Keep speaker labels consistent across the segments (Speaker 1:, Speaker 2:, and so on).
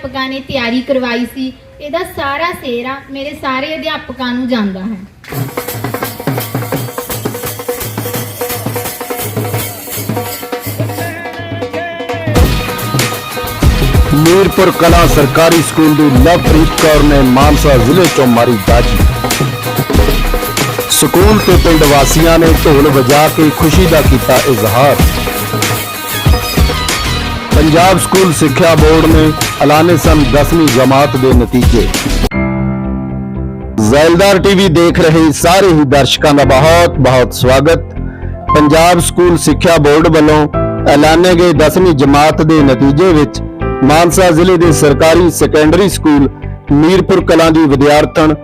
Speaker 1: ਅਧਿਆਪਕਾਂ ਨੇ ਤਿਆਰੀ ਕਰਵਾਈ ਸੀ, ਇਹਦਾ ਸਾਰਾ ਸਿਹਰਾ ਮੇਰੇ ਸਾਰੇ ਅਧਿਆਪਕਾਂ ਨੂੰ ਜਾਂਦਾ ਹੈ।
Speaker 2: ਮੀਰਪੁਰ ਕਲਾ ਸਰਕਾਰੀ ਸਕੂਲ ਦੀ ਲਵਪ੍ਰੀਤ ਕੌਰ ਨੇ ਮਾਨਸਾ ਜ਼ਿਲ੍ਹੇ ਚੋਂ ਮਾਰੀ ਬਾਜੀ। ਸਕੂਲ ਤੇ ਪਿੰਡ ਵਾਸੀਆਂ ਨੇ ਢੋਲ ਵਜਾ ਕੇ ਖੁਸ਼ੀ ਦਾ ਕੀਤਾ ਇਜ਼ਹਾਰ। ਪੰਜਾਬ ਸਕੂਲ ਸਿੱਖਿਆ ਬੋਰਡ ਨੇ ਐਲਾਨੇ ਸਨ 10ਵੀਂ ਜਮਾਤ ਦੇ ਨਤੀਜੇ। ਜ਼ੈਲਦਾਰ ਟੀਵੀ ਦੇਖ ਰਹੇ ਸਾਰੇ ਹੀ ਦਰਸ਼ਕਾਂ ਦਾ ਬਹੁਤ ਬਹੁਤ ਸਵਾਗਤ। ਪੰਜਾਬ ਸਕੂਲ ਸਿੱਖਿਆ ਬੋਰਡ ਵੱਲੋਂ ਐਲਾਨੇ ਗਏ 10ਵੀਂ ਜਮਾਤ ਦੇ ਨਤੀਜੇ ਵਿੱਚ ਮਾਨਸਾ ਜ਼ਿਲ੍ਹੇ ਦੇ ਸਰਕਾਰੀ ਸੈਕੰਡਰੀ ਸਕੂਲ ਮੀਰਪੁਰ ਕਲਾਂ ਦੀ ਵਿਦਿਆਰਥਣ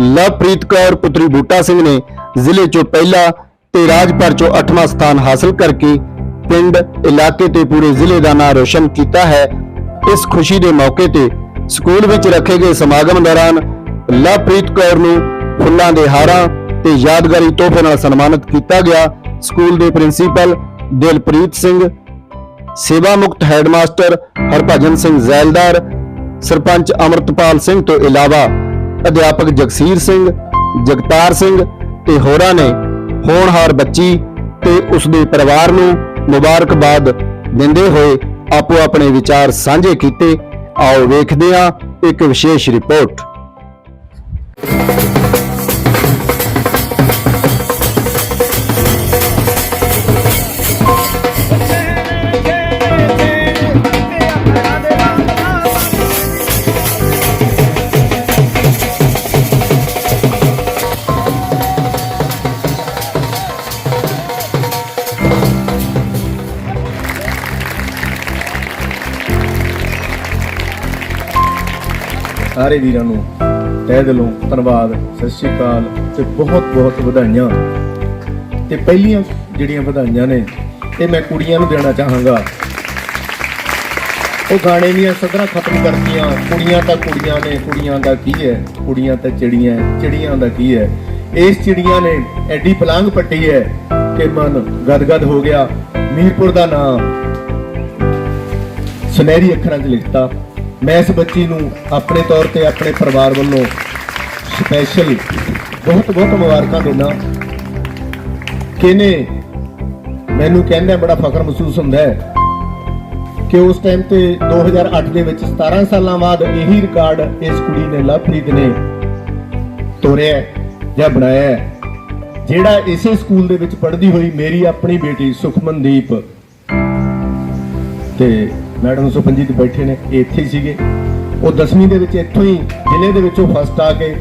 Speaker 2: ਲਵਪ੍ਰੀਤ ਕੌਰ, ਪੁੱਤਰੀ ਬੂਟਾ ਸਿੰਘ ਨੇ ਜ਼ਿਲ੍ਹੇ 'ਚੋਂ ਪਹਿਲਾ ਤੇ ਰਾਜ ਭਰ 'ਚੋਂ 8ਵਾਂ ਸਥਾਨ ਹਾਸਲ ਕਰਕੇ ਪਿੰਡ, ਇਲਾਕੇ ਤੇ ਪੂਰੇ ਜ਼ਿਲ੍ਹੇ ਦਾ ਨਾਮ ਰੋਸ਼ਨ ਕੀਤਾ ਹੈ। ਇਸ ਖੁਸ਼ੀ ਦੇ ਮੌਕੇ ਤੇ ਸਕੂਲ ਵਿੱਚ ਰੱਖੇ ਗਏ ਸਮਾਗਮ ਦੌਰਾਨ ਲਵਪ੍ਰੀਤ ਕੌਰ ਨੂੰ ਫੁੱਲਾਂ ਦੇ ਹਾਰਾਂ ਤੇ ਯਾਦਗਾਰੀ ਤੋਹਫੇ ਨਾਲ ਸਨਮਾਨਿਤ ਕੀਤਾ ਗਿਆ। ਸਕੂਲ ਦੇ ਪ੍ਰਿੰਸੀਪਲ ਦਿਲਪ੍ਰੀਤ ਸਿੰਘ ਸੇਵਾ ਮੁਕਤ ਹੈਡਮਾਸਟਰ ਹਰਭਜਨ ਸਿੰਘ ਜ਼ੈਲਦਾਰ, ਸਰਪੰਚ ਅਮਰਤਪਾਲ ਸਿੰਘ ਤੋਂ ਇਲਾਵਾ ਅਧਿਆਪਕ ਜਗਸੀਰ ਸਿੰਘ, ਜਗਤਾਰ ਸਿੰਘ ਤੇ ਹੋਰਾਂ ਨੇ ਹੋਣਹਾਰ ਬੱਚੀ ਤੇ ਉਸ ਦੇ ਪਰਿਵਾਰ ਨੂੰ ਮੁਬਾਰਕਬਾਦ ਦਿੰਦੇ ਹੋਏ ਆਪੋ ਆਪਣੇ ਵਿਚਾਰ ਸਾਂਝੇ ਕੀਤੇ। ਆਓ ਵੇਖਦੇ ਹਾਂ ਇੱਕ ਵਿਸ਼ੇਸ਼ ਰਿਪੋਰਟ।
Speaker 3: ਸਾਰੇ ਵੀਰਾਂ ਨੂੰ ਤਹਿ ਦਿਲੋਂ ਧੰਨਵਾਦ, ਸਤਿ ਸ਼੍ਰੀ ਅਕਾਲ ਤੇ ਬਹੁਤ ਬਹੁਤ ਵਧਾਈਆਂ। ਤੇ ਪਹਿਲੀਆਂ ਜਿਹੜੀਆਂ ਵਧਾਈਆਂ ਨੇ, ਇਹ ਮੈਂ ਕੁੜੀਆਂ ਨੂੰ ਦੇਣਾ ਚਾਹਾਂਗਾ। ਉਹ ਗਾਣੇ ਦੀਆਂ ਸਦਰਾਂ ਖਤਮ ਕਰਤੀਆਂ, ਕੁੜੀਆਂ ਤਾਂ ਕੁੜੀਆਂ ਨੇ, ਕੁੜੀਆਂ ਦਾ ਕੀ ਹੈ? ਕੁੜੀਆਂ ਤਾਂ ਚਿੜੀਆਂ ਚਿੜੀਆਂ ਦਾ ਕੀ ਹੈ? ਇਸ ਚਿੜੀਆਂ ਨੇ ਐਡੀ ਪਲਾਂਗ ਪੱਟੀ ਹੈ ਕਿ ਮਨ ਗਦਗਦ ਹੋ ਗਿਆ। ਮੀਰਪੁਰ ਦਾ ਨਾਮ ਸੁਨਹਿਰੀ ਅੱਖਰਾਂ 'ਚ ਲਿਖਤਾ। ਮੈਂ ਇਸ ਬੱਚੀ ਨੂੰ ਆਪਣੇ ਤੌਰ ਤੇ ਆਪਣੇ ਪਰਿਵਾਰ ਵੱਲੋਂ ਸਪੈਸ਼ਲ ਬਹੁਤ ਬਹੁਤ ਮੁਬਾਰਕਾਂ ਦਿੰਦਾ। ਕਿਨੇ ਮੈਨੂੰ ਕਹਿੰਦਾ ਬੜਾ ਫਖਰ ਮਹਿਸੂਸ ਹੁੰਦਾ ਹੈ ਕਿ ਉਸ ਟਾਈਮ ਤੇ 2008 ਦੇ ਵਿੱਚ 17 ਸਾਲਾਂ ਬਾਅਦ ਇਹੀ ਰਿਕਾਰਡ ਇਸ ਕੁੜੀ ਨੇ ਲਵਪ੍ਰੀਤ ਨੇ ਤੋੜਿਆ ਜਾਂ ਬਣਾਇਆ ਜਿਹੜਾ ਇਸੇ ਸਕੂਲ ਦੇ ਵਿੱਚ ਪੜ੍ਹਦੀ ਹੋਈ ਮੇਰੀ ਆਪਣੀ ਬੇਟੀ ਸੁਖਮਨਦੀਪ ਤੇ ਮੈਡਮ ਸੁਪਨਜੀਤ ਬੈਠੇ ਨੇ, ਇਹ ਇੱਥੇ ਹੀ ਸੀਗੇ। ਉਹ 10ਵੀਂ ਦੇ ਵਿੱਚ ਇੱਥੋਂ ਹੀ ਜ਼ਿਲ੍ਹੇ ਦੇ ਵਿੱਚੋਂ ਫਸਟ ਆ ਕੇ,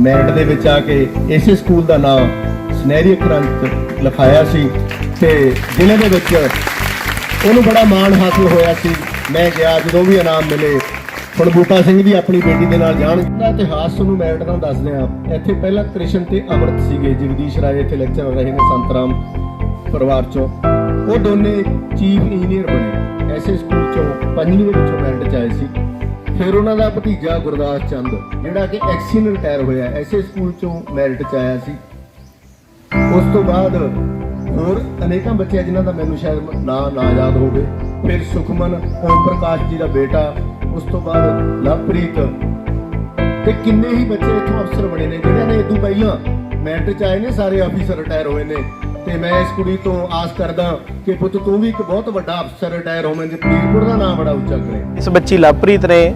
Speaker 3: ਮੈਰਿਟ ਦੇ ਵਿੱਚ ਆ ਕੇ ਇਸੇ ਸਕੂਲ ਦਾ ਨਾਮ ਸੁਨਹਿਰੀ ਅੱਖਰਾਂ ਵਿੱਚ ਲਿਖਾਇਆ ਸੀ ਤੇ ਜ਼ਿਲ੍ਹੇ ਦੇ ਵਿੱਚ ਉਹਨੂੰ ਬੜਾ ਮਾਣ ਹਾਸਲ ਹੋਇਆ ਸੀ। ਮੈਂ ਗਿਆ, ਜਦੋਂ ਵੀ ਇਨਾਮ ਮਿਲੇ, ਹੁਣ ਬੂਟਾ ਸਿੰਘ ਵੀ ਆਪਣੀ ਬੇਟੀ ਦੇ ਨਾਲ ਜਾਣ। ਦਾ ਇਤਿਹਾਸ ਤੁਹਾਨੂੰ ਮੈਰਿਟ ਨਾਲ ਦੱਸਦੇ ਆ ਇੱਥੇ ਪਹਿਲਾਂ ਕ੍ਰਿਸ਼ਨ ਤੇ ਅਮਰਤ ਸੀਗੇ, ਜਗਦੀਸ਼ ਰਾਏ ਇੱਥੇ ਲੈਕਚਰ ਰਹੇ ਨੇ ਸੰਤਰਾਮ ਪਰਿਵਾਰ ਚੋਂ। ਉਹ ਦੋਨੇ ਚੀਫ ਇੰਜੀਨੀਅਰ ਬਣੇ। ਐਸੇ ਸਕੂਲ ਚੋਂ ਪੰਜਵੀਂ ਦੇ ਵਿੱਚੋਂ ਮੈਰਿਟ ਚ ਆਏ ਸੀ। ਫਿਰ ਉਹਨਾਂ ਦਾ ਭਤੀਜਾ ਗੁਰਦਾਸ ਚੰਦ, ਜਿਹੜਾ ਕਿ ਐਕਸੀਨ ਰਿਟਾਇਰ ਹੋਇਆ, ਐਸੇ ਸਕੂਲ ਚੋਂ ਮੈਰਿਟ ਚ ਆਇਆ ਸੀ। ਉਸ ਤੋਂ ਬਾਅਦ ਹੋਰ ਅਨੇਕਾਂ ਬੱਚੇ ਜਿਨ੍ਹਾਂ ਦਾ ਮੈਨੂੰ ਸ਼ਾਇਦ ਨਾਂ, ਨਾ ਯਾਦ ਹੋਵੇ। ਫਿਰ ਸੁਖਮਨ, ਓਮ ਪ੍ਰਕਾਸ਼ ਜੀ ਦਾ ਬੇਟਾ, ਉਸ ਤੋਂ ਬਾਅਦ ਲਵਪ੍ਰੀਤ। ਤੇ ਕਿੰਨੇ ਹੀ ਬੱਚੇ ਇੱਥੋਂ ਅਫਸਰ ਬਣੇ ਨੇ ਜਿਹੜਿਆਂ ਨੇ ਇਦੋਂ ਪਹਿਲਾਂ ਮੈਰਿਟ ਚ ਆਏ ਨੇ, ਸਾਰੇ ਆਫੀਸਰ ਰਿਟਾਇਰ ਹੋਏ ਨੇ। ਤੇ ਮੈਂ ਇਸ ਕੁੜੀ ਤੋਂ ਆਸ ਕਰਦਾ ਕਿ ਪੁੱਤ ਤੂੰ ਵੀ ਇੱਕ ਬਹੁਤ ਵੱਡਾ ਅਫਸਰ ਰਿਟਾਇਰ ਹੋਵੇਂ ਤੇ ਪੀਰਪੁਰ ਦਾ ਨਾਮ ਬੜਾ ਉੱਚਾ ਕਰੇ।
Speaker 4: ਇਸ ਬੱਚੀ ਲਵਪ੍ਰੀਤ ਨੇ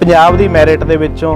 Speaker 4: ਪੰਜਾਬ ਦੀ ਮੈਰਿਟ ਦੇ ਵਿੱਚੋਂ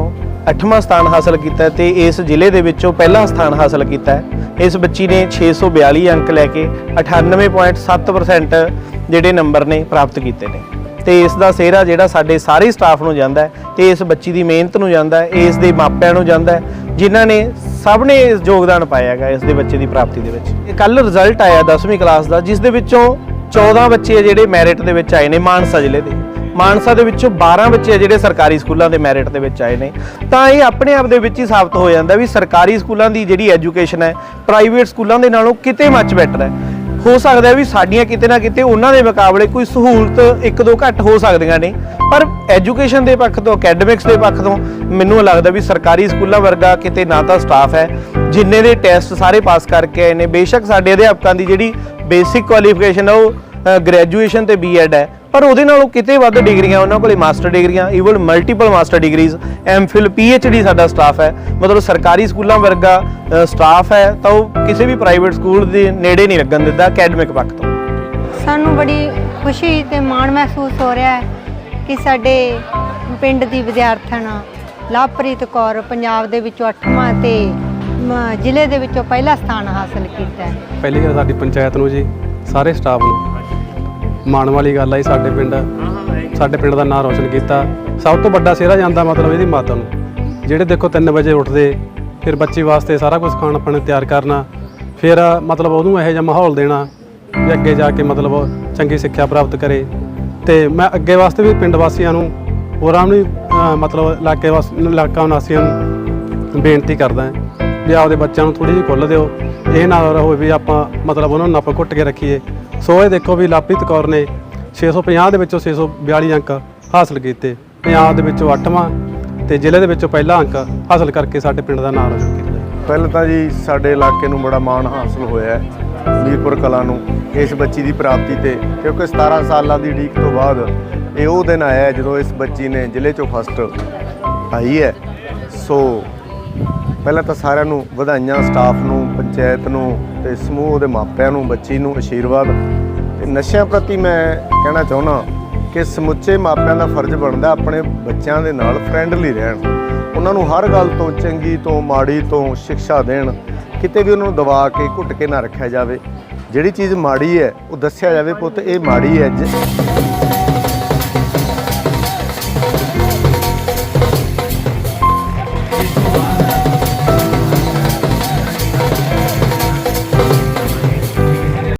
Speaker 4: 8ਵਾਂ ਸਥਾਨ ਹਾਸਲ ਕੀਤਾ ਹੈ ਤੇ ਇਸ ਜ਼ਿਲ੍ਹੇ ਦੇ ਵਿੱਚੋਂ ਪਹਿਲਾ ਸਥਾਨ ਹਾਸਲ ਕੀਤਾ ਇਸ ਬੱਚੀ ਨੇ 642 ਅੰਕ ਲੈ ਕੇ 98.7% ਜਿਹੜੇ ਨੰਬਰ ਨੇ ਪ੍ਰਾਪਤ ਕੀਤੇ ਨੇ। ਤੇ ਇਸ ਦਾ ਸਿਹਰਾ ਜਿਹੜਾ ਸਾਡੇ ਸਾਰੇ ਸਟਾਫ ਨੂੰ ਜਾਂਦਾ ਹੈ ਤੇ ਇਸ ਬੱਚੀ ਦੀ ਮਿਹਨਤ ਨੂੰ ਜਾਂਦਾ ਇਸ ਦੇ ਮਾਪਿਆਂ ਨੂੰ ਜਾਂਦਾ ਜਿਨ੍ਹਾਂ ਨੇ ਸਭ ਨੇ ਯੋਗਦਾਨ ਪਾਇਆ ਹੈਗਾ, ਇਸ ਦੇ ਬੱਚੇ ਦੀ ਪ੍ਰਾਪਤੀ ਦੇ ਵਿੱਚ। ਕੱਲ ਰਿਜ਼ਲਟ ਆਇਆ 10ਵੀਂ ਕਲਾਸ ਦਾ, ਜਿਸ ਦੇ ਵਿੱਚੋਂ 14 ਬੱਚੇ ਜਿਹੜੇ ਮੈਰਿਟ ਦੇ ਵਿੱਚ ਆਏ ਨੇ ਮਾਨਸਾ ਜ਼ਿਲ੍ਹੇ ਦੇ। ਮਾਨਸਾ ਦੇ ਵਿੱਚੋਂ 12 ਬੱਚੇ ਆ ਜਿਹੜੇ ਸਰਕਾਰੀ ਸਕੂਲਾਂ ਦੇ ਮੈਰਿਟ ਦੇ ਵਿੱਚ ਆਏ ਨੇ। ਤਾਂ ਇਹ ਆਪਣੇ ਆਪ ਦੇ ਵਿੱਚ ਹੀ ਸਾਬਤ ਹੋ ਜਾਂਦਾ ਵੀ ਸਰਕਾਰੀ ਸਕੂਲਾਂ ਦੀ ਜਿਹੜੀ ਐਜੂਕੇਸ਼ਨ ਹੈ ਪ੍ਰਾਈਵੇਟ ਸਕੂਲਾਂ ਦੇ ਨਾਲੋਂ ਕਿਤੇ ਮੱਚ ਬੈਟਰ ਹੈ। ਹੋ ਸਕਦਾ ਵੀ ਸਾਡੀਆਂ ਕਿਤੇ ਨਾ ਕਿਤੇ ਉਹਨਾਂ ਦੇ ਮੁਕਾਬਲੇ ਕੋਈ ਸਹੂਲਤ ਇੱਕ ਦੋ ਘੱਟ ਹੋ ਸਕਦੀਆਂ ਨੇ। ਪਰ ਐਜੂਕੇਸ਼ਨ ਦੇ ਪੱਖ ਤੋਂ ਅਕੈਡਮਿਕਸ ਦੇ ਪੱਖ ਤੋਂ ਮੈਨੂੰ ਲੱਗਦਾ ਵੀ ਸਰਕਾਰੀ ਸਕੂਲਾਂ ਵਰਗਾ ਕਿਤੇ ਨਾ ਤਾਂ ਸਟਾਫ ਹੈ, ਜਿੰਨੇ ਦੇ ਟੈਸਟ ਸਾਰੇ ਪਾਸ ਕਰਕੇ ਆਏ ਨੇ। ਬੇਸ਼ੱਕ ਸਾਡੇ ਅਧਿਆਪਕਾਂ ਦੀ ਜਿਹੜੀ ਬੇਸਿਕ ਕੁਆਲੀਫਿਕੇਸ਼ਨ ਹੈ ਉਹ ਗ੍ਰੈਜੂਏਸ਼ਨ ਤੇ ਬੀਐਡ ਹੈ। ਪਰ ਉਹਦੇ ਨਾਲੋਂ ਕਿਤੇ ਵੱਧ ਡਿਗਰੀਆਂ, ਉਹਨਾਂ ਕੋਲੇ ਮਾਸਟਰ ਡਿਗਰੀਆਂ even multiple master degrees MPhil PhD ਸਾਡਾ ਸਟਾਫ ਹੈ। ਮਤਲਬ ਸਰਕਾਰੀ ਸਕੂਲਾਂ ਵਰਗਾ ਸਟਾਫ ਹੈ, ਤਾਂ ਉਹ ਕਿਸੇ ਵੀ ਪ੍ਰਾਈਵੇਟ ਸਕੂਲ ਦੇ ਨੇੜੇ ਨਹੀਂ ਲੱਗਣ ਦਿੰਦਾ ਅਕੈਡਮਿਕ ਪੱਖ ਤੋਂ।
Speaker 5: ਸਾਨੂੰ ਬੜੀ ਖੁਸ਼ੀ ਤੇ ਮਾਣ ਮਹਿਸੂਸ ਹੋ ਰਿਹਾ ਹੈ ਕਿ ਸਾਡੇ ਪਿੰਡ ਦੀ ਵਿਦਿਆਰਥਣ ਲਵਪ੍ਰੀਤ ਕੌਰ ਪੰਜਾਬ ਦੇ ਵਿੱਚੋਂ 8ਵਾਂ ਤੇ ਜ਼ਿਲ੍ਹੇ ਦੇ ਵਿੱਚੋਂ ਪਹਿਲਾ ਸਥਾਨ ਹਾਸਲ ਕੀਤਾ ਹੈ।
Speaker 6: ਪਹਿਲੀ ਗੱਲ ਸਾਡੀ ਪੰਚਾਇਤ ਨੂੰ ਜੀ, ਸਾਰੇ ਸਟਾਫ ਨੂੰ। ਮਾਣ ਵਾਲੀ ਗੱਲ ਆ ਜੀ ਸਾਡੇ ਪਿੰਡ। ਸਾਡੇ ਪਿੰਡ ਦਾ ਨਾਮ ਰੋਸ਼ਨ ਕੀਤਾ। ਸਭ ਤੋਂ ਵੱਡਾ ਸਿਹਰਾ ਜਾਂਦਾ ਮਤਲਬ ਇਹਦੀ ਮਾਤਾ ਨੂੰ। ਜਿਹੜੇ ਦੇਖੋ 3 ਵਜੇ ਉੱਠਦੇ, ਫਿਰ ਬੱਚੀ ਵਾਸਤੇ ਸਾਰਾ ਕੁਝ ਖਾਣ ਪਾਣ ਤਿਆਰ ਕਰਨਾ, ਫਿਰ ਮਤਲਬ ਉਹਨੂੰ ਇਹੋ ਜਿਹਾ ਮਾਹੌਲ ਦੇਣਾ ਵੀ ਅੱਗੇ ਜਾ ਕੇ ਮਤਲਬ ਚੰਗੀ ਸਿੱਖਿਆ ਪ੍ਰਾਪਤ ਕਰੇ। ਤੇ ਮੈਂ ਅੱਗੇ ਵਾਸਤੇ ਵੀ ਪਿੰਡ ਵਾਸੀਆਂ ਨੂੰ ਹੋਰਾਂ ਨੂੰ ਵੀ, ਮਤਲਬ ਇਲਾਕੇ ਵਾਸ ਇਲਾਕਾ ਵਾਸੀਆਂ ਨੂੰ ਬੇਨਤੀ ਕਰਦਾ ਹਾਂ ਵੀ ਆਪਦੇ ਬੱਚਿਆਂ ਨੂੰ ਥੋੜੀ ਜਿਹੀ ਖੁੱਲ੍ਹ ਦਿਓ। ਇਹ ਨਾ ਹੋਵੇ ਵੀ ਆਪਾਂ ਮਤਲਬ ਉਹਨਾਂ ਨੂੰ ਨੱਪ ਘੁੱਟ ਕੇ ਰੱਖੀਏ। ਸੋ ਇਹ ਦੇਖੋ ਵੀ ਲਾਪ੍ਰੀਤ ਕੌਰ ਨੇ 650 ਦੇ ਵਿੱਚੋਂ 642 ਅੰਕ ਹਾਸਲ ਕੀਤੇ। ਪੰਜਾਬ ਦੇ ਵਿੱਚੋਂ 8ਵਾਂ ਤੇ ਜ਼ਿਲ੍ਹੇ ਦੇ ਵਿੱਚੋਂ ਪਹਿਲਾ ਅੰਕ ਹਾਸਲ ਕਰਕੇ ਸਾਡੇ ਪਿੰਡ ਦਾ ਨਾਮ ਰੋਸ਼ਨ ਕੀਤਾ।
Speaker 3: ਪਹਿਲਾਂ ਤਾਂ ਜੀ ਸਾਡੇ ਇਲਾਕੇ ਨੂੰ ਬੜਾ ਮਾਣ ਹਾਸਲ ਹੋਇਆ ਹੈ। ਮੀਰਪੁਰ ਕਲਾ ਨੂੰ ਇਸ ਬੱਚੀ ਦੀ ਪ੍ਰਾਪਤੀ ਤੇ, ਕਿਉਂਕਿ 17 ਸਾਲਾਂ ਦੀ ਉਡੀਕ ਤੋਂ ਬਾਅਦ ਇਹ ਉਹ ਦਿਨ ਆਇਆ ਜਦੋਂ ਇਸ ਬੱਚੀ ਨੇ ਜ਼ਿਲ੍ਹੇ ਚੋਂ ਫਸਟ ਆਈ ਹੈ। ਸੋ ਪਹਿਲਾਂ ਤਾਂ ਸਾਰਿਆਂ ਨੂੰ ਵਧਾਈਆਂ ਸਟਾਫ ਨੂੰ, ਪੰਚਾਇਤ ਨੂੰ ਤੇ ਸਮੂਹ ਉਹਦੇ ਮਾਪਿਆਂ ਨੂੰ, ਬੱਚੀ ਨੂੰ ਅਸ਼ੀਰਵਾਦ। ਤੇ ਨਸ਼ਿਆਂ ਪ੍ਰਤੀ ਮੈਂ ਕਹਿਣਾ ਚਾਹੁੰਦਾ ਕਿ ਸਮੁੱਚੇ ਮਾਪਿਆਂ ਦਾ ਫਰਜ਼ ਬਣਦਾ ਆਪਣੇ ਬੱਚਿਆਂ ਦੇ ਨਾਲ ਫਰੈਂਡਲੀ ਰਹਿਣ। ਉਹਨਾਂ ਨੂੰ ਹਰ ਗੱਲ ਤੋਂ ਚੰਗੀ ਤੋਂ ਮਾੜੀ ਤੋਂ ਸਿੱਖਿਆ ਦੇਣ। ਕਿਤੇ ਵੀ ਉਹਨਾਂ ਨੂੰ ਦਬਾ ਕੇ, ਘੁੱਟ ਕੇ ਨਾ ਰੱਖਿਆ ਜਾਵੇ। ਜਿਹੜੀ ਚੀਜ਼ ਮਾੜੀ ਹੈ, ਉਹ ਦੱਸਿਆ ਜਾਵੇ ਪੁੱਤ, ਇਹ ਮਾੜੀ ਹੈ। ਜਿ-